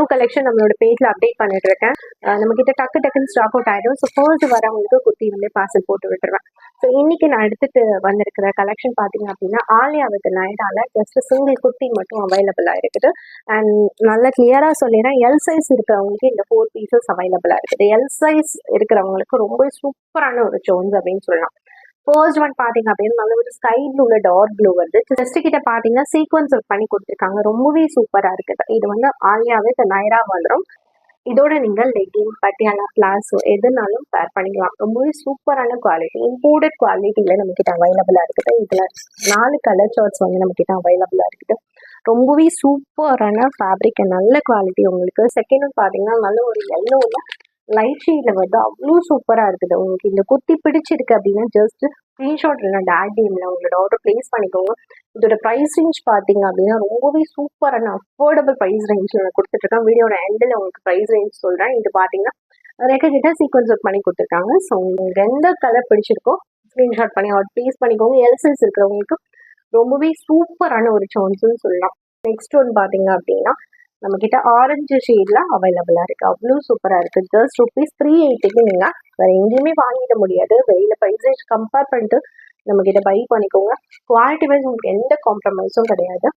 New collection நம்மளோட பேஜில் update பண்ணிட்டு இருக்கேன் நம்ம கிட்ட டக்கு டக்குன்னு ஸ்டாக் அவுட் ஆகிடும் ஸோ ஃபர்ஸ்ட் வரவங்களுக்கு குர்த்தி வந்து பார்சல் போட்டு விட்டுருவேன். ஸோ இன்னைக்கு நான் எடுத்துட்டு வந்திருக்கிற கலெக்ஷன் பார்த்தீங்க அப்படின்னா ஆலியா வித் நைடால ஜஸ்ட் சிங்கிள் குர்த்தி மட்டும் அவைலபிளாக இருக்குது. அண்ட் நல்லா கிளியராக சொல்லிடுறேன். எல் சைஸ் இருக்கிறவங்களுக்கு இந்த ஃபோர் பீசஸ் அவைலபிளாக இருக்குது. எல் சைஸ் இருக்கிறவங்களுக்கு ரொம்ப சூப்பரான ஒரு ஜோன்ஸ் அப்படின்னு சொல்லலாம். ஃபர்ஸ்ட் ஒன் பார்த்தீங்க அப்படின்னா நல்ல ஒரு ஸ்கை ப்ளூல டார்க் ப்ளூ வருது ஜஸ்ட் கிட்ட பார்த்தீங்கன்னா சீக்வன்ஸ் ஒர்க் பண்ணி கொடுத்துருக்காங்க. ரொம்பவே சூப்பராக இருக்குது. இது வந்து ஆலியாவே நயரா வந்துடும் இதோட நீங்கள் லெகின் பட்டியாலா பிளாஸோ எதுனாலும் பேர் பண்ணிக்கலாம். ரொம்பவே சூப்பரான குவாலிட்டி இம்போர்ட்டட் குவாலிட்டியில் நம்மக்கிட்ட அவைலபிளாக இருக்குது. இதில் நாலு கலர் ஷர்ட்ஸ் வந்து நம்மக்கிட்ட அவைலபிளாக இருக்குது. ரொம்பவே சூப்பரான ஃபேப்ரிக் நல்ல குவாலிட்டி உங்களுக்கு. செகண்ட் பார்த்தீங்கன்னா நல்ல ஒரு எல்லோவில் லைட் ஷேடில் வந்து அவ்வளோ சூப்பராக இருக்குது. உங்களுக்கு இந்த குத்தி பிடிச்சிருக்கு அப்படின்னா ஜஸ்ட் ஸ்க்ரீன்ஷாட் இல்லை டேட் கேமில் உங்களோட ஆர்டர் ப்ளேஸ் பண்ணிக்கோங்க. இதோட ப்ரைஸ் ரேஞ்ச் பார்த்தீங்க அப்படின்னா ரொம்பவே சூப்பரான அஃபோர்டபுள் ப்ரைஸ் ரேஞ்சில் நான் கொடுத்துட்ருக்கேன். வீடியோட எண்டில் உங்களுக்கு ப்ரைஸ் ரேஞ்ச் சொல்கிறேன் இது பார்த்தீங்கன்னா ரெக்க கிட்ட சீக்வன்ஸ் ஒர்க் பண்ணி கொடுத்துருக்காங்க. ஸோ உங்களுக்கு எந்த கலர் பிடிச்சிருக்கோ ஸ்க்ரீன்ஷாட் பண்ணி ஆர்டர் ப்ளேஸ் பண்ணிக்கோங்க. எல்சைஸ் இருக்கிறவங்களுக்கு ரொம்பவே சூப்பரான ஒரு சான்ஸ்னு சொல்லலாம். நெக்ஸ்ட் ஒன் பார்த்தீங்க அப்படின்னா நம்ம கிட்ட ஆரஞ்சு ஷேட்ல அவைலபிளா இருக்கு. அவ்வளோ சூப்பரா இருக்கு. ஜஸ்ட் ருபீஸ் த்ரீ எயிட்டிக்கு நீங்க வேற எங்கேயுமே வாங்கிட முடியாது. வெளியில ப்ரைஸ் கம்பேர் பண்ணிட்டு நம்ம கிட்ட பை பண்ணிக்கோங்க. குவாலிட்டி வைஸ் உங்களுக்கு எந்த காம்ப்ரமைஸும் கிடையாது.